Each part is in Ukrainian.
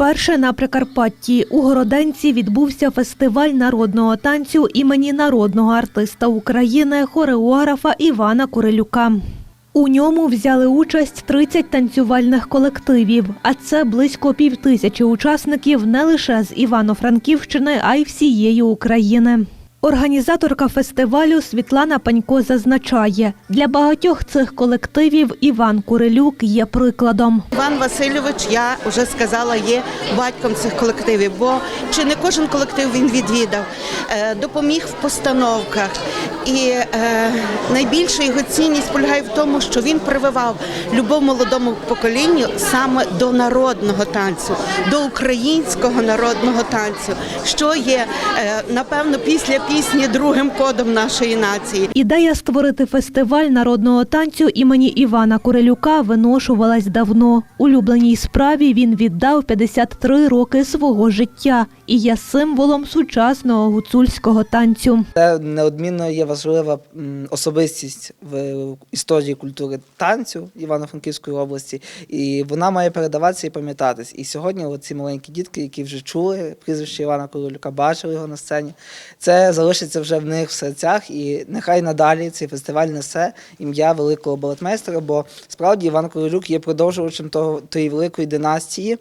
Вперше на Прикарпатті у Городенці відбувся фестиваль народного танцю імені народного артиста України, хореографа Івана Курилюка. У ньому взяли участь 30 танцювальних колективів, а це близько півтисячі учасників не лише з Івано-Франківщини, а й всієї України. Організаторка фестивалю Світлана Панько зазначає, для багатьох цих колективів Іван Курилюк є прикладом. Іван Васильович, я вже сказала, є батьком цих колективів, бо чи не кожен колектив він відвідав, Е, допоміг в постановках. І е, найбільша його цінність полягає в тому, що він прививав любов молодому поколінню саме до народного танцю, до українського народного танцю, що є е, напевно після пісні другим кодом нашої нації. Ідея створити фестиваль народного танцю імені Івана Курилюка виношувалась давно. Улюбленій справі він віддав 53 роки свого життя і є символом сучасного гуцульського танцю. Це неодмінно є важлива особистість в історії культури танцю Івано-Франківської області, і вона має передаватися і пам'ятатись. І сьогодні ці маленькі дітки, які вже чули прізвище Івана Королюка, бачили його на сцені, це залишиться вже в них в серцях, і нехай надалі цей фестиваль несе ім'я великого балетмейстера, бо справді Іван Королюк є продовжувачем того тої великої династії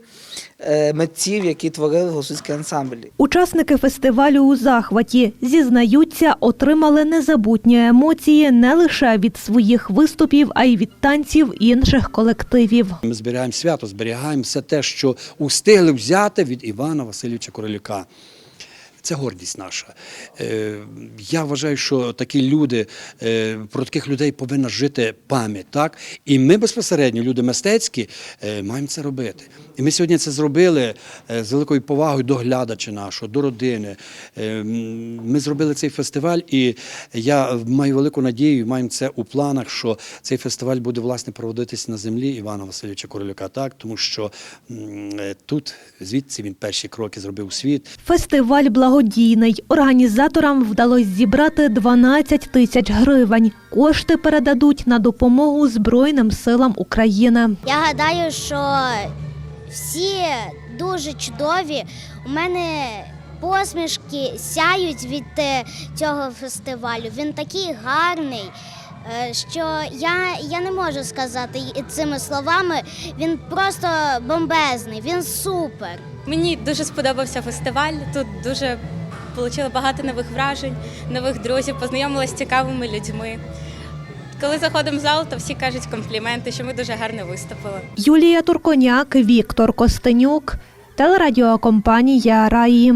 е, митців, які творили гусульські ансамблі. Учасники фестивалю у захваті зізнаються, отримали незабутні емоції не лише від своїх виступів, а й від танців інших колективів. Ми зберігаємо свято, зберігаємо все те, що устигли взяти від Івана Васильовича Королюка. Це гордість наша. Е, Я вважаю, що такі люди, е, про таких людей повинна жити пам'ять. Так? І ми безпосередньо, люди мистецькі, е, маємо це робити. І ми сьогодні це зробили з великою повагою до глядача нашого, до родини. Ми зробили цей фестиваль, і я маю велику надію, маємо це у планах, що цей фестиваль буде власне проводитись на землі Івана Васильовича Королюка, так тому що тут звідси він перші кроки зробив у світ. Фестиваль благодійний. Організаторам вдалося зібрати 12 тисяч гривень. Кошти передадуть на допомогу Збройним силам України. Я гадаю, що всі дуже чудові. У мене посмішки сяють від е, цього фестивалю. Він такий гарний. Е, Що я, я не можу сказати цими словами. Він просто бомбезний, він супер. Мені дуже сподобався фестиваль. Тут дуже отримала багато нових вражень, нових друзів, познайомилася з цікавими людьми. Коли заходимо в зал, то всі кажуть компліменти, що ми дуже гарно виступили. Юлія Турконяк, Віктор Костенюк, телерадіокомпанія Раї.